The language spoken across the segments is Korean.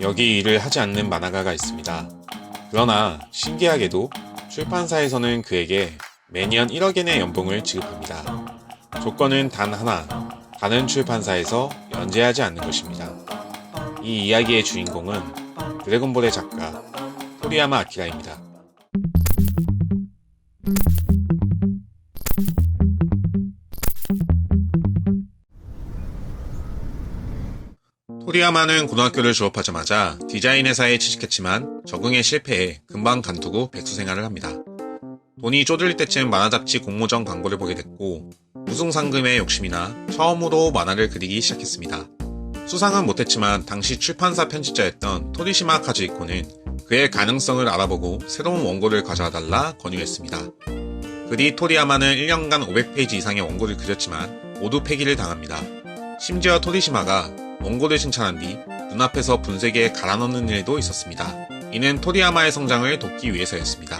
여기 일을 하지 않는 만화가가 있습니다. 그러나 신기하게도 출판사에서는 그에게 매년 1억엔의 연봉을 지급합니다. 조건은 단 하나, 다른 출판사에서 연재하지 않는 것입니다. 이 이야기의 주인공은 드래곤볼의 작가 토리야마 아키라입니다. 토리야마는 고등학교를 졸업하자마자 디자인 회사에 취직했지만 적응에 실패해 금방 간두고 백수 생활을 합니다. 돈이 쪼들릴 때쯤 만화 잡지 공모전 광고를 보게 됐고 우승 상금의 욕심이나 처음으로 만화를 그리기 시작했습니다. 수상은 못했지만 당시 출판사 편집자였던 토리시마 카즈이코는 그의 가능성을 알아보고 새로운 원고를 가져와 달라 권유했습니다. 그리 토리야마는 1년간 500페이지 이상의 원고를 그렸지만 모두 폐기를 당합니다. 심지어 토리시마가 원고를 칭찬한 뒤 눈앞에서 분쇄기에 갈아 넣는 일도 있었습니다. 이는 토리야마의 성장을 돕기 위해서였습니다.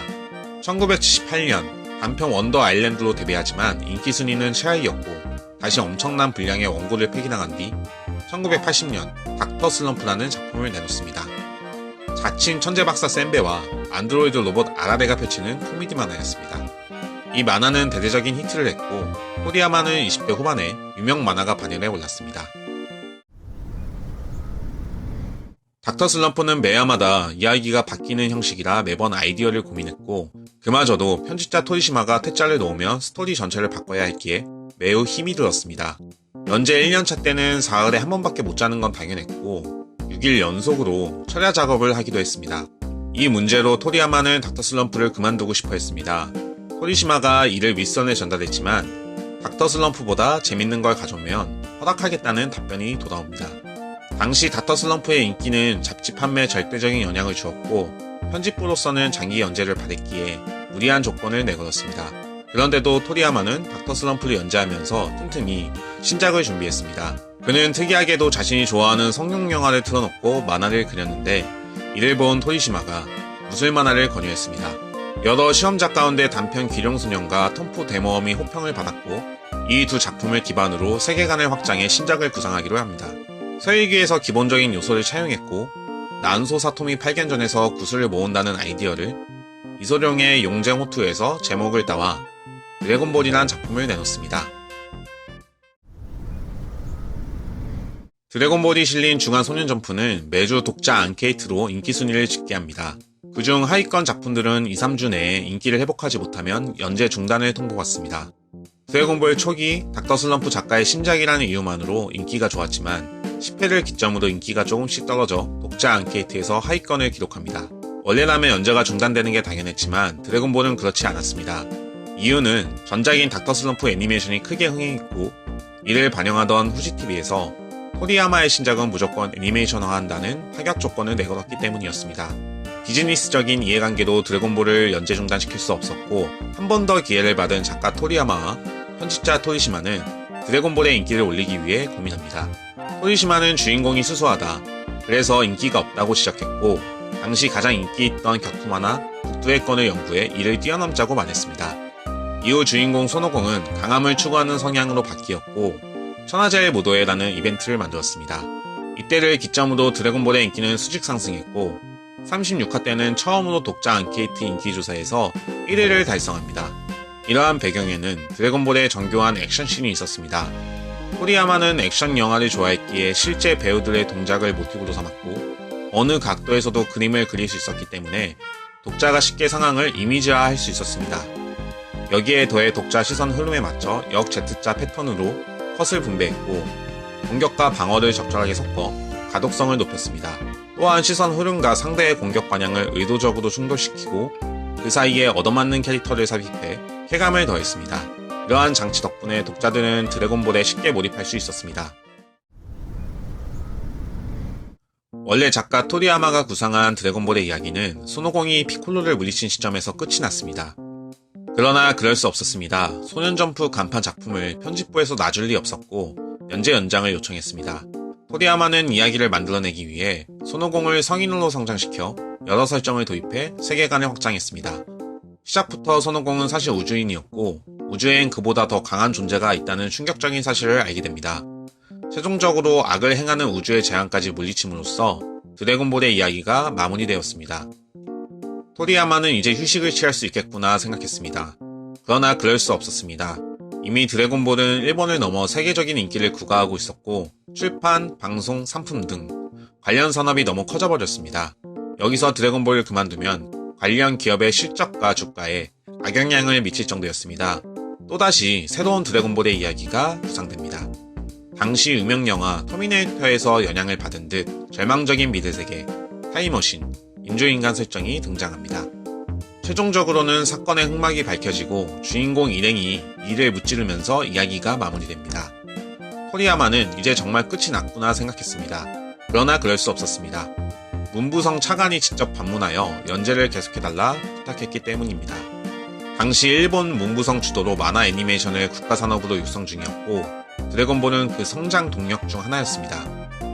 1978년 단편 원더 아일랜드로 데뷔하지만 인기 순위는 최하위였고 다시 엄청난 분량의 원고를 폐기당한 뒤 1980년 닥터 슬럼프라는 작품을 내놓습니다. 자칭 천재 박사 센베와 안드로이드 로봇 아라베가 펼치는 코미디 만화였습니다. 이 만화는 대대적인 히트를 했고 토리야마는 20대 후반에 유명 만화가 반열에 올랐습니다. 닥터 슬럼프는 매화마다 이야기가 바뀌는 형식이라 매번 아이디어를 고민했고 그마저도 편집자 토리시마가 퇴짜를 놓으면 스토리 전체를 바꿔야 했기에 매우 힘이 들었습니다. 연재 1년차 때는 사흘에 한 번밖에 못 자는 건 당연했고 6일 연속으로 철야 작업을 하기도 했습니다. 이 문제로 토리야마는 닥터 슬럼프를 그만두고 싶어 했습니다. 토리시마가 이를 윗선에 전달했지만 닥터 슬럼프보다 재밌는 걸 가져오면 허락하겠다는 답변이 돌아옵니다. 당시 닥터 슬럼프의 인기는 잡지 판매에 절대적인 영향을 주었고 편집부로서는 장기 연재를 바랬기에 무리한 조건을 내걸었습니다. 그런데도 토리야마는 닥터 슬럼프를 연재하면서 틈틈이 신작을 준비했습니다. 그는 특이하게도 자신이 좋아하는 성룡 영화를 틀어놓고 만화를 그렸는데 이를 본 토리시마가 무술 만화를 권유했습니다. 여러 시험작 가운데 단편 기룡소년과 톰프 대모험이 호평을 받았고 이 두 작품을 기반으로 세계관을 확장해 신작을 구상하기로 합니다. 서일기에서 기본적인 요소를 차용했고 난소 사토미 팔견전에서 구슬을 모은다는 아이디어를 이소룡의 용쟁호투에서 제목을 따와 드래곤볼이란 작품을 내놓습니다. 드래곤볼이 실린 중앙소년 점프는 매주 독자 앙케이트로 인기 순위를 집계합니다. 그중 하위권 작품들은 2, 3주 내에 인기를 회복하지 못하면 연재 중단을 통보받습니다. 드래곤볼 초기 닥터 슬럼프 작가의 신작이라는 이유만으로 인기가 좋았지만 10회를 기점으로 인기가 조금씩 떨어져 독자 앙케이트에서 하위권을 기록합니다. 원래라면 연재가 중단되는 게 당연했지만 드래곤볼은 그렇지 않았습니다. 이유는 전작인 닥터 슬럼프 애니메이션이 크게 흥행했고 이를 반영하던 후지TV에서 토리야마의 신작은 무조건 애니메이션화한다는 파격 조건을 내걸었기 때문이었습니다. 비즈니스적인 이해관계로 드래곤볼을 연재 중단시킬 수 없었고 한 번 더 기회를 받은 작가 토리야마와 편집자 토리시마는 드래곤볼의 인기를 올리기 위해 고민합니다. 토리시마는 주인공이 수수하다. 그래서 인기가 없다고 지적했고 당시 가장 인기 있던 격투 만화 북두의 건을 연구해 이를 뛰어넘자고 말했습니다. 이후 주인공 손오공은 강함을 추구하는 성향으로 바뀌었고 천하제일 무도회라는 이벤트를 만들었습니다. 이때를 기점으로 드래곤볼의 인기는 수직 상승했고 36화 때는 처음으로 독자 앙케이트 인기조사에서 1위를 달성합니다. 이러한 배경에는 드래곤볼의 정교한 액션씬이 있었습니다. 토리야마는 액션 영화를 좋아했기에 실제 배우들의 동작을 모티브로 삼았고 어느 각도에서도 그림을 그릴 수 있었기 때문에 독자가 쉽게 상황을 이미지화할 수 있었습니다. 여기에 더해 독자 시선 흐름에 맞춰 역 Z자 패턴으로 컷을 분배했고 공격과 방어를 적절하게 섞어 가독성을 높였습니다. 또한 시선 흐름과 상대의 공격 방향을 의도적으로 충돌시키고 그 사이에 얻어맞는 캐릭터를 삽입해 쾌감을 더했습니다. 이러한 장치 덕분에 독자들은 드래곤볼에 쉽게 몰입할 수 있었습니다. 원래 작가 토리야마가 구상한 드래곤볼의 이야기는 손오공이 피콜로를 물리친 시점에서 끝이 났습니다. 그러나 그럴 수 없었습니다. 소년점프 간판 작품을 편집부에서 놔줄 리 없었고 연재 연장을 요청했습니다. 토리야마는 이야기를 만들어내기 위해 손오공을 성인으로 성장시켜 여러 설정을 도입해 세계관을 확장했습니다. 시작부터 손오공은 사실 우주인이었고 우주엔 그보다 더 강한 존재가 있다는 충격적인 사실을 알게 됩니다. 최종적으로 악을 행하는 우주의 재앙까지 물리침으로써 드래곤볼의 이야기가 마무리되었습니다. 토리야마는 이제 휴식을 취할 수 있겠구나 생각했습니다. 그러나 그럴 수 없었습니다. 이미 드래곤볼은 일본을 넘어 세계적인 인기를 구가하고 있었고 출판, 방송, 상품 등 관련 산업이 너무 커져버렸습니다. 여기서 드래곤볼을 그만두면 관련 기업의 실적과 주가에 악영향을 미칠 정도였습니다. 또다시 새로운 드래곤볼의 이야기가 구상됩니다. 당시 유명 영화 터미네이터에서 영향을 받은 듯 절망적인 미래세계, 타임머신, 인조인간 설정이 등장합니다. 최종적으로는 사건의 흑막이 밝혀지고 주인공 일행이 이를 무찌르면서 이야기가 마무리됩니다. 토리야마는 이제 정말 끝이 났구나 생각했습니다. 그러나 그럴 수 없었습니다. 문부성 차관이 직접 방문하여 연재를 계속해달라 부탁했기 때문입니다. 당시 일본 문부성 주도로 만화 애니메이션을 국가산업으로 육성 중이었고 드래곤볼은 그 성장 동력 중 하나였습니다.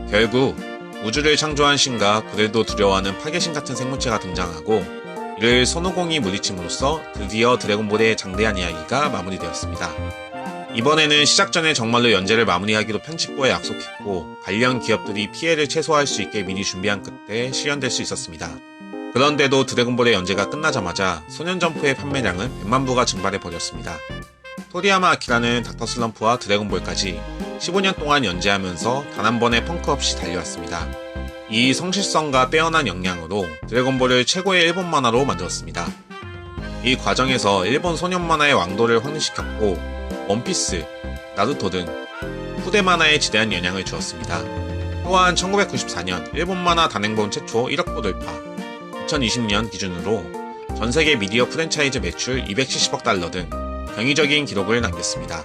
결국 우주를 창조한 신과 그들도 두려워하는 파괴신 같은 생물체가 등장하고 이를 손오공이 물리침으로써 드디어 드래곤볼의 장대한 이야기가 마무리되었습니다. 이번에는 시작 전에 정말로 연재를 마무리하기로 편집부에 약속했고 관련 기업들이 피해를 최소화할 수 있게 미리 준비한 끝에 실현될 수 있었습니다. 그런데도 드래곤볼의 연재가 끝나자마자 소년점프의 판매량은 100만 부가 증발해 버렸습니다. 토리야마 아키라는 닥터 슬럼프와 드래곤볼까지 15년 동안 연재하면서 단 한 번의 펑크 없이 달려왔습니다. 이 성실성과 빼어난 역량으로 드래곤볼을 최고의 일본 만화로 만들었습니다. 이 과정에서 일본 소년 만화의 왕도를 확립시켰고 원피스, 나루토 등 후대 만화에 지대한 영향을 주었습니다. 또한 1994년 일본 만화 단행본 최초 1억 부 돌파, 2020년 기준으로 전 세계 미디어 프랜차이즈 매출 270억 달러 등 경이적인 기록을 남겼습니다.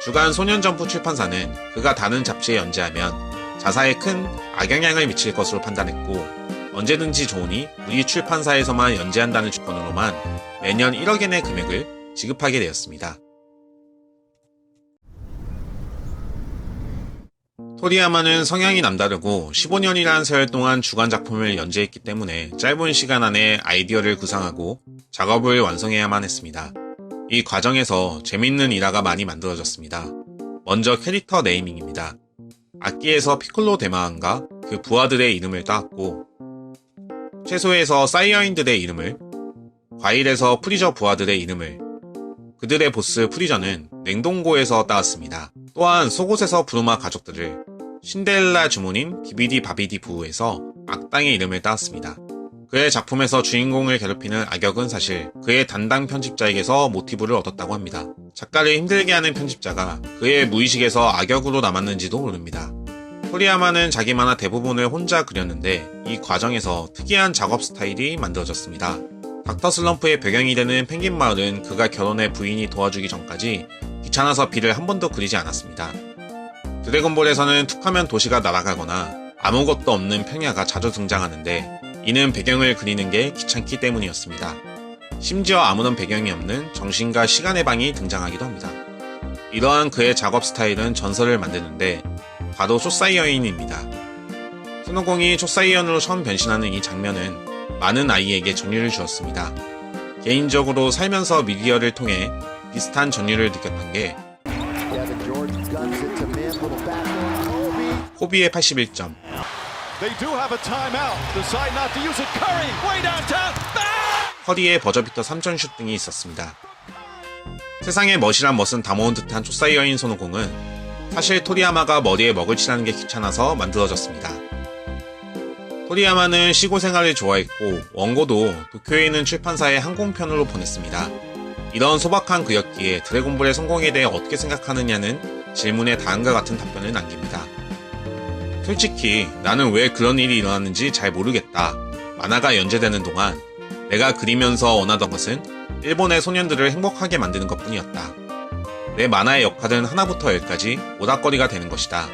주간 소년점프 출판사는 그가 다른 잡지에 연재하면 자사에 큰 악영향을 미칠 것으로 판단했고 언제든지 좋으니 우리 출판사에서만 연재한다는 조건으로만 매년 1억엔의 금액을 지급하게 되었습니다. 토리야마는 성향이 남다르고 15년이라는 세월 동안 주간 작품을 연재했기 때문에 짧은 시간 안에 아이디어를 구상하고 작업을 완성해야만 했습니다. 이 과정에서 재밌는 일화가 많이 만들어졌습니다. 먼저 캐릭터 네이밍입니다. 악기에서 피콜로 대마왕과 그 부하들의 이름을 따왔고 채소에서 사이어인들의 이름을 과일에서 프리저 부하들의 이름을 그들의 보스 프리저는 냉동고에서 따왔습니다. 또한 속옷에서 부르마 가족들을 신데렐라 주문인 비비디 바비디 부부에서 악당의 이름을 따왔습니다. 그의 작품에서 주인공을 괴롭히는 악역은 사실 그의 담당 편집자에게서 모티브를 얻었다고 합니다. 작가를 힘들게 하는 편집자가 그의 무의식에서 악역으로 남았는지도 모릅니다. 토리야마는 자기 만화 대부분을 혼자 그렸는데 이 과정에서 특이한 작업 스타일이 만들어졌습니다. 닥터 슬럼프의 배경이 되는 펭귄 마을은 그가 결혼해 부인이 도와주기 전까지 귀찮아서 비를 한 번도 그리지 않았습니다. 드래곤볼에서는 툭하면 도시가 날아가거나 아무것도 없는 평야가 자주 등장하는데 이는 배경을 그리는 게 귀찮기 때문이었습니다. 심지어 아무런 배경이 없는 정신과 시간의 방이 등장하기도 합니다. 이러한 그의 작업 스타일은 전설을 만드는데 바로 초사이어인입니다. 손오공이 초사이언으로 처음 변신하는 이 장면은 많은 아이에게 전율을 주었습니다. 개인적으로 살면서 미디어를 통해 비슷한 전율을 느꼈던 게 downtown. Bang! 커리의 버저비터 3점슛 등이 있었습니다. 세상에 멋이란 멋은 다 모은 듯한 초사이어인 손오공은 사실 토리야마가 머리에 먹을 칠하는 게 귀찮아서 만들어졌습니다. 토리야마는 시골 생활을 좋아했고 원고도 도쿄에 있는 출판사의 항공편으로 보냈습니다. 이런 소박한 그였기에 드래곤볼의 성공에 대해 어떻게 생각하느냐는 질문에 다음과 같은 답변을 남깁니다. 솔직히 나는 왜 그런 일이 일어났는지 잘 모르겠다. 만화가 연재되는 동안 내가 그리면서 원하던 것은 일본의 소년들을 행복하게 만드는 것 뿐이었다. 내 만화의 역할은 하나부터 열까지 오닥거리가 되는 것이다.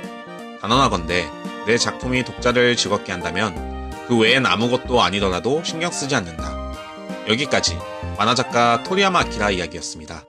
단언하건대 내 작품이 독자를 즐겁게 한다면 그 외엔 아무것도 아니더라도 신경 쓰지 않는다. 여기까지 만화작가 토리야마 아키라 이야기였습니다.